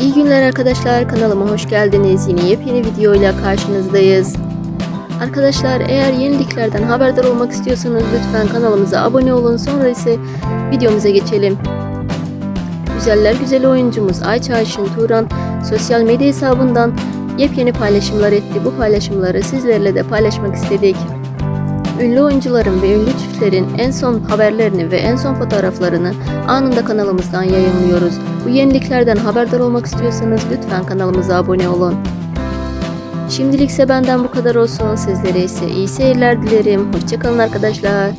İyi günler arkadaşlar kanalıma hoş geldiniz. Yine yepyeni videoyla karşınızdayız. Arkadaşlar eğer yeniliklerden haberdar olmak istiyorsanız lütfen kanalımıza abone olun. Sonra ise videomuza geçelim. Güzeller güzel oyuncumuz Ayça Ayşin Turan sosyal medya hesabından yepyeni paylaşımlar etti. Bu paylaşımları sizlerle de paylaşmak istedik. Ünlü oyuncuların ve ünlü çiftlerin en son haberlerini ve en son fotoğraflarını anında kanalımızdan yayınlıyoruz. Bu yeniliklerden haberdar olmak istiyorsanız lütfen kanalımıza abone olun. Şimdilikse benden bu kadar olsun. Sizlere ise iyi seyirler dilerim. Hoşçakalın arkadaşlar.